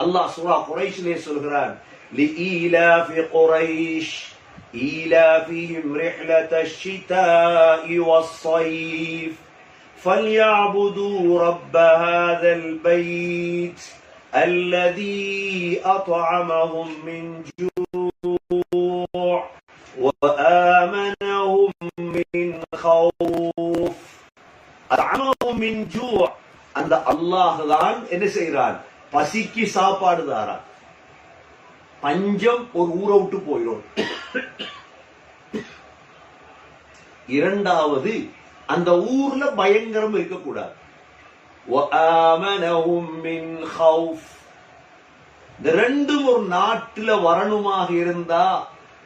அல்லாஹ் சூரா குறைஷிலே சொல்கிறான் لإيلاف قريش إيلافهم رحلة الشتاء والصيف فليعبدوا رب هذا البيت الذي أطعمهم من جوع وآمنهم من خوف أطعمهم من جوع அந்த அல்லாஹ் தான் என்ன செய்கிறான் பசிக்கு சாப்பாடு தாரா. பஞ்சம் ஒரு ஊரை விட்டு போயிடும். இரண்டாவது அந்த ஊர்ல பயங்கரம் இருக்கக்கூடாது. இந்த ரெண்டும் ஒரு நாட்டுல வரணுமாக இருந்தா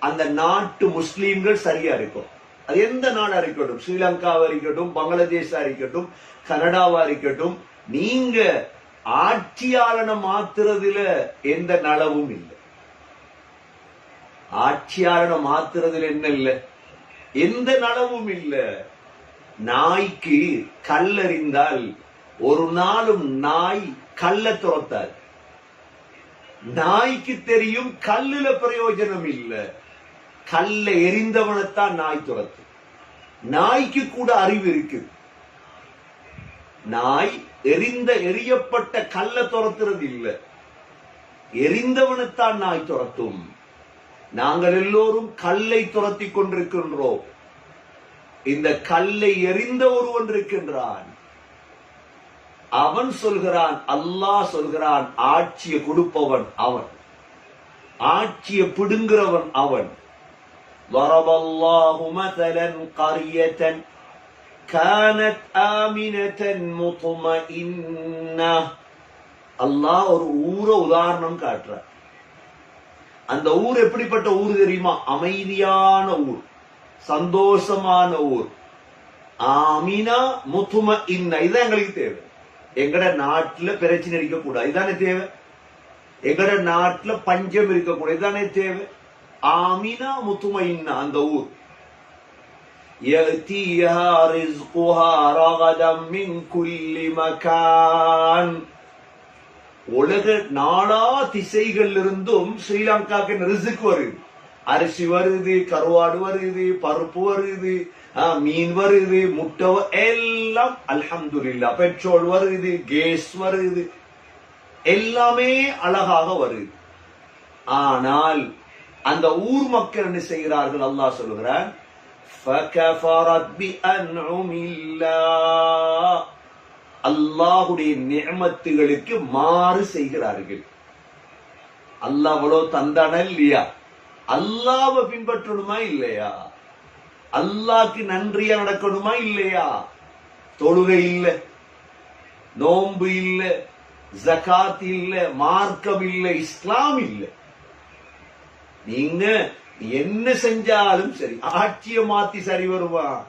அந்த நாட்டு முஸ்லீம்கள் சரியா இருக்கும் அது எந்த நாடா இருக்கட்டும்? ஸ்ரீலங்காவா இருக்கட்டும் பங்களாதேஷா இருக்கட்டும் கனடாவா இருக்கட்டும் நீங்க ஆட்சியாளனை மாத்துறதுல எந்த நலவும் இல்லை. ஆட்சியாளனை மாத்துறதுல என்ன இல்ல? எந்த நலவும் இல்ல. நாய்க்கு கல்லறிந்தால் ஒரு நாளும் நாய் கல்ல துரத்தாது. நாய்க்கு தெரியும் கல்லுல பிரயோஜனம் இல்ல. கல்ல எரிந்தவனைத்தான் நாய் துரத்து நாய்க்கு கூட அறிவு இருக்குது. நாய் எரிந்த எரியப்பட்ட கல்ல துரத்துறது இல்ல எரிந்தவனைத்தான் நாய் துரத்தும் நாங்கள் எல்லோரும் கல்லை துரத்தி கொண்டிருக்கின்றோம் இந்த கல்லை எரிந்த ஒருவன் இருக்கின்றான் அவன் சொல்கிறான் அல்லாஹ் சொல்கிறான் ஆட்சியை கொடுப்பவன் அவன் ஆட்சியை பிடுங்குறவன் அவன் ضرب الله مثلا قرية கானத் ஆமினதன் முத்மஇன்னா அல்லாஹ் ஒரு ஊரை உதாரணம் காட்டுறார். அந்த ஊர் எப்படிப்பட்ட ஊர் தெரியுமா? அமைதியான ஊர் சந்தோஷமான ஊர். ஆமினா முத்தும இன்ன இதுதான் எங்களுக்கு தேவை. எங்கட நாட்டில் பிரச்சனை இருக்கக்கூடாது இதானே தேவை. எங்கட நாட்டில் பஞ்சம் இருக்கக்கூடாது இதானே தேவை. ஆமினா முத்தும இன்ன அந்த ஊர். يأتيها رزقها رغدا من كل مكان உலக நாடா திசைகள் இருந்தும் ஸ்ரீலங்காக்கு ரிசுக்கு வருது அரிசி வருது கருவாடு வருது பருப்பு வருது ஆ, மீன் வருது முட்டை வ- எல்லாம் அல்ஹம்துலில்லா பெட்ரோல் வருது கேஸ் வருது எல்லாமே அழகாக வருது ஆனால் அந்த ஊர் மக்கள் என்ன செய்கிறார்கள் அல்லாஹ் சொல்கிறான் فَكَفَرَتْ بِأَنْعُمِ اللَّهِ அல்லாஹுடைய நியமத்துகளுக்கு மாறு செய்கிறார்கள். அல்லாஹ் அவ்வளோ தந்தானா இல்லையா? அல்லாவை பின்பற்றணுமா இல்லையா? அல்லாக்கு நன்றியா நடக்கணுமா இல்லையா? தொழுகை இல்ல நோன்பு இல்ல ஜகாத் இல்ல மார்க்கம் இல்ல இஸ்லாம் இல்ல. நீங்க என்ன செஞ்சாலும் சரி. ஆட்சிய மாத்தி சரி வருவான்.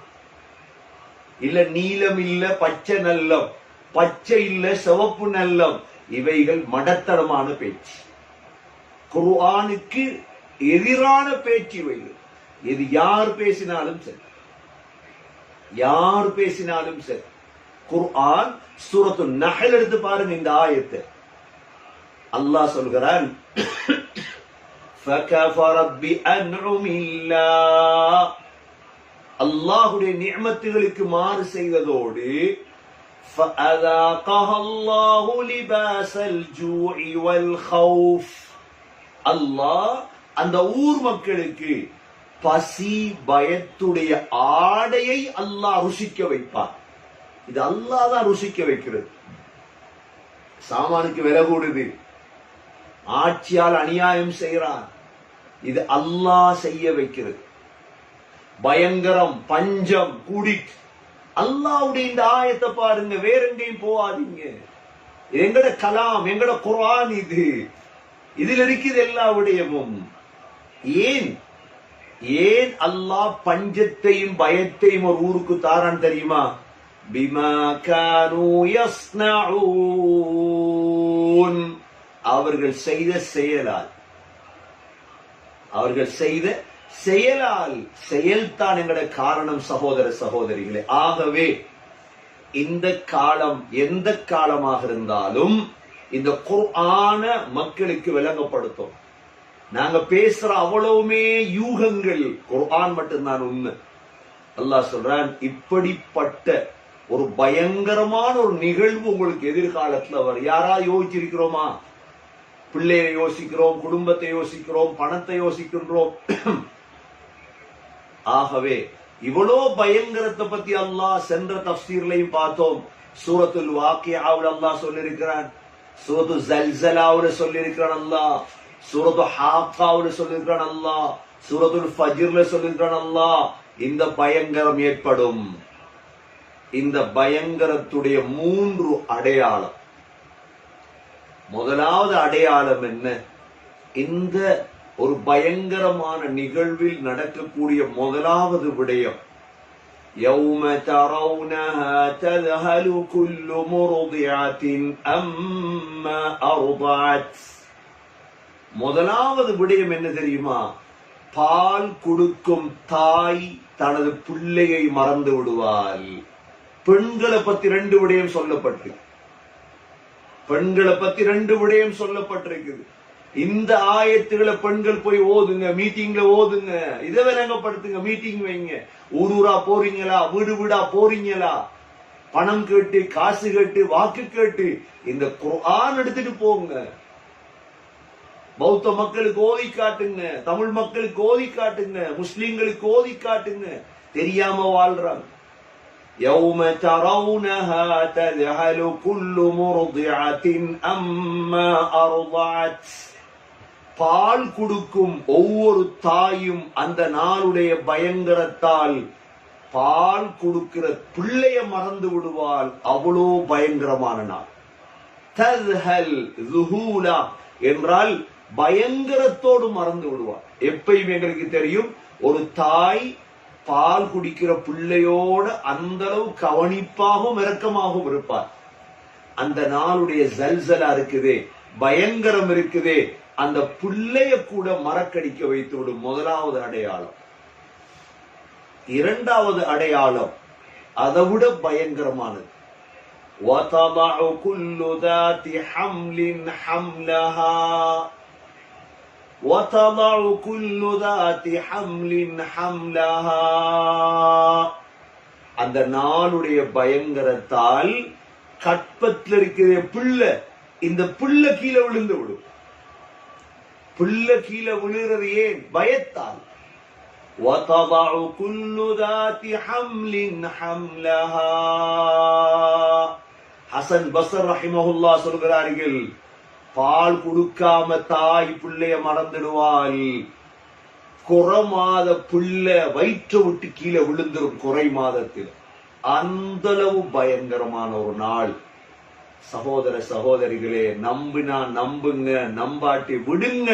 இல்ல நீலம் இல்ல பச்சை நல்லம். பச்சை இல்ல சிவப்பு நல்லம். இவைகள் மடத்தனமான பேச்சு. குர்ஆனுக்கு எதிரான பேச்சு இவைகள். இது யார் பேசினாலும் சரி. யார் பேசினாலும் சரி. குர்ஆன் சூரத்து நகல் எடுத்து பாருங்க இந்த ஆயத்தை. அல்லாஹ் சொல்கிறான் அல்லாஹுடைய நியமத்துகளுக்கு மாறு செய்ததோடு அல்லாஹ் அந்த ஊர் மக்களுக்கு பசி பயத்துடைய ஆடையை அல்லாஹ் ருசிக்க வைப்பார். இது அல்லாஹ் தான் ருசிக்க வைக்கிறது. சாமானுக்கு விலை கூடுது. ஆட்சியால் அநியாயம் செய்கிறான். இது அல்லாஹ் செய்ய வைக்கிறது. பயங்கரம் பஞ்சம் குடி. அல்லாவுடைய இந்த ஆயத்தை பாருங்க வேற எங்கேயும் போகாதீங்க. எங்கட கலாம் எங்கட குரான் இது. இதில் இருக்குது எல்லா விடயமும் ஏன்? ஏன் அல்லாஹ் பஞ்சத்தையும் பயத்தையும் ஒரு ஊருக்கு தாரான் தெரியுமா? பிமா கானூ அவர்கள் செய்த செயலால். அவர்கள் செய்த செயலால் செயல்தான் எங்கட காரணம் சகோதர சகோதரிகளே. ஆகவே இந்த காலம் எந்த காலமாக இருந்தாலும் இந்த குர்ஆன மக்களுக்கு விளங்கப்படுத்தும். நாங்க பேசுற அவ்வளவுமே யூகங்கள் குர்ஆன் மட்டும்தான் உண்மை அல்லாஹ் சொல்றான் இப்படிப்பட்ட ஒரு பயங்கரமான ஒரு நிகழ்வு உங்களுக்கு எதிர்காலத்துல வரும். யாரா யோசிச்சிருக்கிறோமா? பிள்ளையை யோசிக்கிறோம் குடும்பத்தை யோசிக்கிறோம் பணத்தை யோசிக்கின்றோம். ஆகவே இவ்வளோ பயங்கரத்தை பத்தி அல்லாஹ் சென்ற தப்சீர்லையும் பார்த்தோம். சூரத்துல் வாக்கியாவில் அல்லாஹ் சொல்லியிருக்கிறான். சூரத்து ஜல்சலாவுல சொல்லியிருக்கிறான் அல்லாஹ். சூரத்து ஹாக்காவுல சொல்லியிருக்கிறான் அல்லாஹ். சூரத்துல் ஃபஜிர்ல சொல்லியிருக்கிறான் அல்லாஹ். இந்த பயங்கரம் ஏற்படும். இந்த பயங்கரத்துடைய மூன்று அடையாளம். முதலாவது அடையாளம் என்ன இந்த ஒரு பயங்கரமான நிகழ்வில் நடக்கக்கூடிய முதலாவது விடயம் يوم ترونها تذهل كل مرضعة أما أرضعت முதலாவது விடயம் என்ன தெரியுமா பால் கொடுக்கும் தாய் தனது பிள்ளையை மறந்து விடுவாள் பெண்களை பத்தி ரெண்டு விடயம் சொல்லப்பட்டிருக்கு பெண்களை பத்தி ரெண்டு விடயம் சொல்லப்பட்டிருக்குது. இந்த ஆயத்துகளை பெண்கள் போய் ஓதுங்க மீட்டிங்ல ஓதுங்க. இதை விளங்கப்படுத்துங்க மீட்டிங் வைங்க. ஊர் ஊரா போறீங்களா? வீடு வீடா போறீங்களா? பணம் கேட்டு காசு கேட்டு வாக்கு கேட்டு இந்த குரான் எடுத்துட்டு போங்க. பௌத்த மக்களுக்கு ஓதி காட்டுங்க தமிழ் மக்களுக்கு ஓதி காட்டுங்க முஸ்லீம்களுக்கு ஓதி காட்டுங்க. தெரியாம வாழ்றாங்க. يوم ترونها تذهل كل مرضعة أما أرضعت பால் கொடுக்கும் ஒவ்வொரு தாயும் அந்த நாளுடைய பயங்கரத்தால் பால் கொடுக்கிற பிள்ளைய மறந்து விடுவாள் அவ்வளோ பயங்கரமான நாள் தத்ஹல் zuhula என்றால் பயங்கரத்தோடு மறந்து விடுவார் எப்பயும் எங்களுக்கு தெரியும் ஒரு தாய் பால் குடிக்கிற பிள்ளையோட அந்த அளவு கவனிப்பாகவும் இரக்கமாகவும் இருப்பார் அந்த நாளுடைய ஜல்சலா இருக்குதே பயங்கரம் இருக்குதே அந்த பிள்ளைய கூட மறக்கடிக்க வைத்து விடும் முதலாவது அடையாளம் இரண்டாவது அடையாளம் அதை விட பயங்கரமானது وَتَضَعُ كُلُّ ذَاتِ حَمْلٍ حَمْلَهَا وَتَضَعُ كُلُّ ذَاتِ حَمْلٍ حَمْلَهَا அந்த நாளுடைய பயங்கரத்தால் கற்பத்தில் இருக்கிற பிள்ளை இந்த பிள்ளை கீழே விழுந்து விடும் பிள்ளை கீழே விழுகிறது ஏன் பயத்தால் وَتَضَعُ كُلُّ ذَاتِ حَمْلٍ حَمْلَهَا ஹசன் பசர் ரஹிமஹுல்லா சொல்கிறார்கள் பால் கொடுக்காம தாய் பிள்ளைய மறந்துடுவாள். குறை மாத பிள்ளை வயிற்று விட்டு கீழே விழுந்துரும் குறை மாதத்தில். அந்தளவு பயங்கரமான ஒரு நாள். சகோதர சகோதரிகளே நம்பினா நம்புங்க நம்பாட்டி விடுங்க.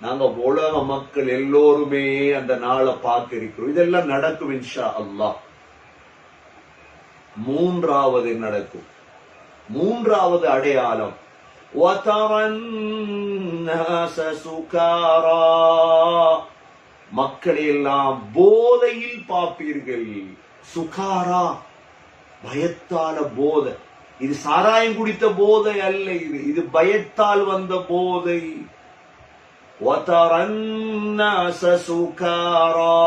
நாங்க உலக மக்கள் எல்லோருமே அந்த நாளை பார்க்க இருக்கிறோம் இதெல்லாம் நடக்கும் இன்ஷா அல்லாஹ் மூன்றாவது நடக்கும். மூன்றாவது அடையாளம். وَتَرَى النَّاسَ سُكَارَى மக்களை எல்லாம் போதையில் பார்ப்பீர்கள் சுகாரா பயத்தால போதை இது சாராயம் குடித்த போதை அல்ல இது இது பயத்தால் வந்த போதை وَتَرَى النَّاسَ سُكَارَى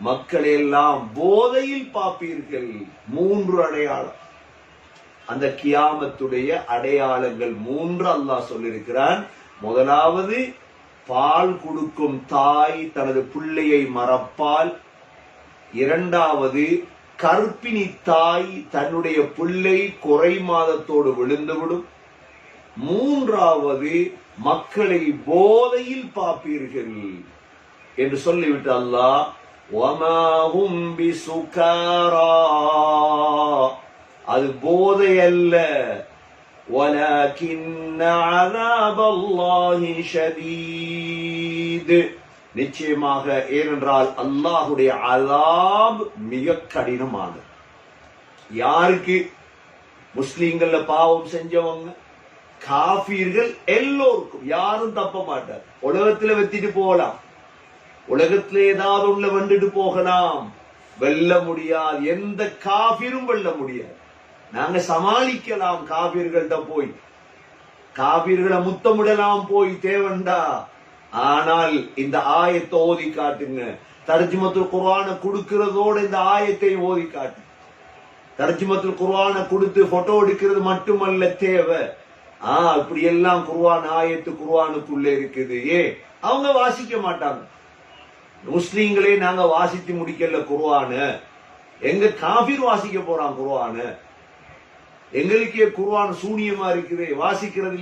மக்களை எல்லாம் போதையில் பார்ப்பீர்கள் மூன்று அடையாளம் அந்த கியாமத்துடைய அடையாளங்கள் மூன்று அல்லாஹ் சொல்லியிருக்கிறான். முதலாவது பால் கொடுக்கும் தாய் தனது பிள்ளையை மறப்பால். இரண்டாவது கற்பிணி தாய் தன்னுடைய பிள்ளை குறை மாதத்தோடு விழுந்துவிடும். மூன்றாவது மக்களை போதையில் பார்ப்பீர்கள் என்று சொல்லிவிட்டு அல்லாஹ் அது போதை அல்ல நிச்சயமாக ஏனென்றால் அல்லாஹுடைய அதாப் மிக கடினமானது. யாருக்கு? முஸ்லீம்கள்ல பாவம் செஞ்சவங்க. காபீர்கள் எல்லோருக்கும். யாரும் தப்ப மாட்டார். உலகத்துல வெத்திட்டு போகலாம். உலகத்துல ஏதாவது உள்ள வந்துட்டு போகலாம். வெல்ல முடியாது. எந்த காபிரும் வெல்ல முடியாது. நாங்க சமாளிக்கலாம் காபிர்கள்ட்ட போய். காபிர்களை முத்தமிடலாம் போய் தேவண்டா ஆனால் இந்த ஆயத்தை ஓதி காட்டுங்க. தர்ஜிமத்துல் குர்ஆனை கொடுக்கிறதோட இந்த ஆயத்தை ஓதி காட்டு. தர்ஜிமத்துல் குர்ஆனை கொடுத்து போட்டோ எடுக்கிறது மட்டுமல்ல தேவை. ஆ இப்படி எல்லாம் குர்ஆன் ஆயத்து குர்வானுக்குள்ள இருக்குது. ஏ அவங்க வாசிக்க மாட்டாங்க. முஸ்லீம்களே நாங்க வாசித்து முடிக்கல குர்வானு எங்க காபிர் வாசிக்க போறான் குர்வானு எங்களுக்கே குர்வான் சூனியமா இருக்குது வாசிக்கிறது